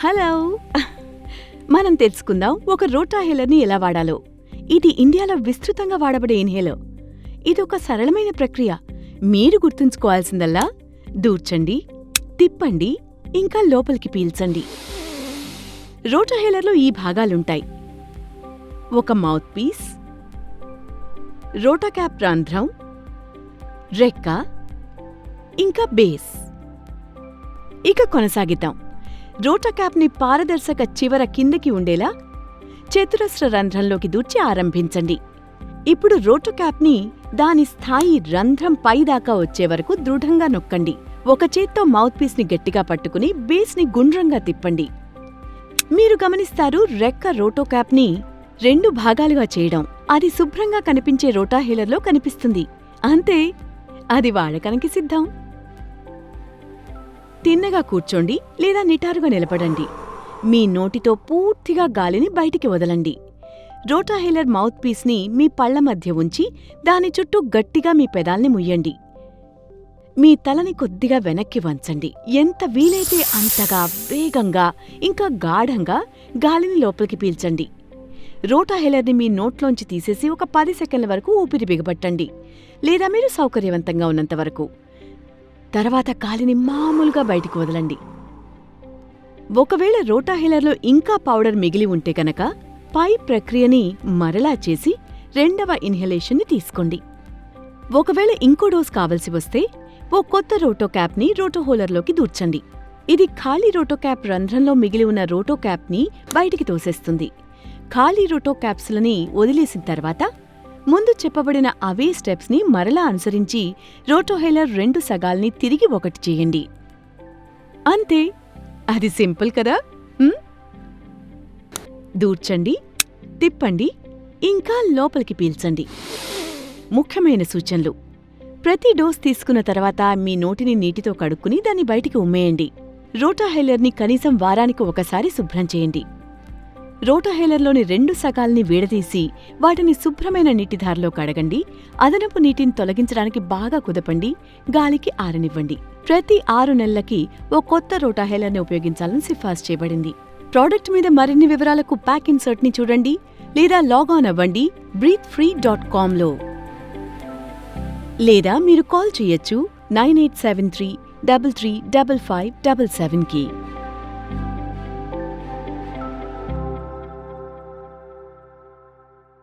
Hello. మనం తెలుసుకుందాం ఒక రోటా హెలర్ని ఎలా వాడాలో. ఇది ఇండియాలో విస్తృతంగా వాడబడే ఇన్హేలర్ ఇది ఒక సరళమైన ప్రక్రియ. మీరు గుర్తుంచుకోవాల్సిందల్లా దూర్చండి తిప్పండి ఇంకా లోపలికి పీల్చండి. రోటాహేలర్లో ఈ భాగాలుంటాయి. ఒక మౌత్ పీస్ రోటాక్యాప్ రంధ్రం రెక్క ఇంకా బేస్. ఇక కొనసాగిద్దాం. రోటాక్యాప్ని పారదర్శక చివర కిందకి ఉండేలా చతురస్ర రంధ్రంలోకి దూర్చి ఆరంభించండి. ఇప్పుడు రోటోక్యాప్ని దాని స్థాయి రంధ్రం పైదాకా వచ్చే వరకు దృఢంగా నొక్కండి. ఒక చేత్తో మౌత్పీస్ని గట్టిగా పట్టుకుని బేస్ని గుండ్రంగా తిప్పండి. మీరు గమనిస్తారు రెక్క రోటోక్యాప్ని రెండు భాగాలుగా చేయడం. అది శుభ్రంగా కనిపించే రోటాహీలర్లో కనిపిస్తుంది. అంతే అది వాడకానికి సిద్ధం. తిన్నగా కూర్చోండి లేదా నిటారుగా నిలబడండి. మీ నోటితో పూర్తిగా గాలిని బయటికి వదలండి. రోటాహెలర్ మౌత్ పీస్ని మీ పళ్ళ మధ్య ఉంచి దాని చుట్టూ గట్టిగా మీ పెదాల్ని ముయ్యండి. మీ తలని కొద్దిగా వెనక్కి వంచండి. ఎంత వీలైతే అంతగా వేగంగా ఇంకా గాఢంగా గాలిని లోపలికి పీల్చండి. రోటాహెలర్ని మీ నోట్లోంచి తీసేసి ఒక పది సెకండ్ల వరకు ఊపిరి బిగబట్టండి. లేదా మీరు సౌకర్యవంతంగా ఉన్నంత వరకు. తర్వాత కాలిని మామూలుగా బయటికి వదలండి. ఒకవేళ రోటాహీలర్లో ఇంకా పౌడర్ మిగిలి ఉంటే కనుక పై ప్రక్రియని మరలా చేసి రెండవ ఇన్హలేషన్ని తీసుకోండి. ఒకవేళ ఇంకో డోస్ కావలసి వస్తే ఓ కొత్త రోటో క్యాప్ని రోటోహోలర్లోకి దూర్చండి. ఇది ఖాళీ రోటో క్యాప్ రంధ్రంలో మిగిలి ఉన్న రోటో క్యాప్ని బయటికి తోసేస్తుంది. ఖాళీ రోటోక్యాప్సులని వదిలేసిన తర్వాత ముందు చెప్పబడిన అవే స్టెప్స్ని మరలా అనుసరించి రోటోహెలర్ రెండు సగాల్ని తిరిగి ఒకటి చేయండి. అంతే. అది సింపుల్ కదా? దూర్చండి తిప్పండి ఇంకా లోపలికి పీల్చండి. ముఖ్యమైన సూచనలు. ప్రతి డోస్ తీసుకున్న తర్వాత మీ నోటిని నీటితో కడుక్కుని దాన్ని బయటికి ఉమ్మేయండి. రోటాహైలర్ని కనీసం వారానికి ఒకసారి శుభ్రం చేయండి. రోటాహైలర్లోని రెండు సగాల్ని విడదీసి వాటిని శుభ్రమైన నీటిధారలో కడగండి. అదనపు నీటిని తొలగించడానికి బాగా కుదపండి. గాలికి ఆరనివ్వండి. ప్రతి ఆరు నెలలకి ఓ కొత్త రోటాహైలర్ని ఉపయోగించాలని సిఫార్సు చేయబడింది. ప్రోడక్ట్ మీద మరిన్ని వివరాలకు ప్యాక్ ఇన్సర్ట్ని చూడండి లేదా లాగాన్ అవ్వండి బ్రీత్ ఫ్రీ డాట్ కామ్లో లేదా మీరు కాల్ చేయొచ్చు nine eight seven three double three double five double సెవెన్కి.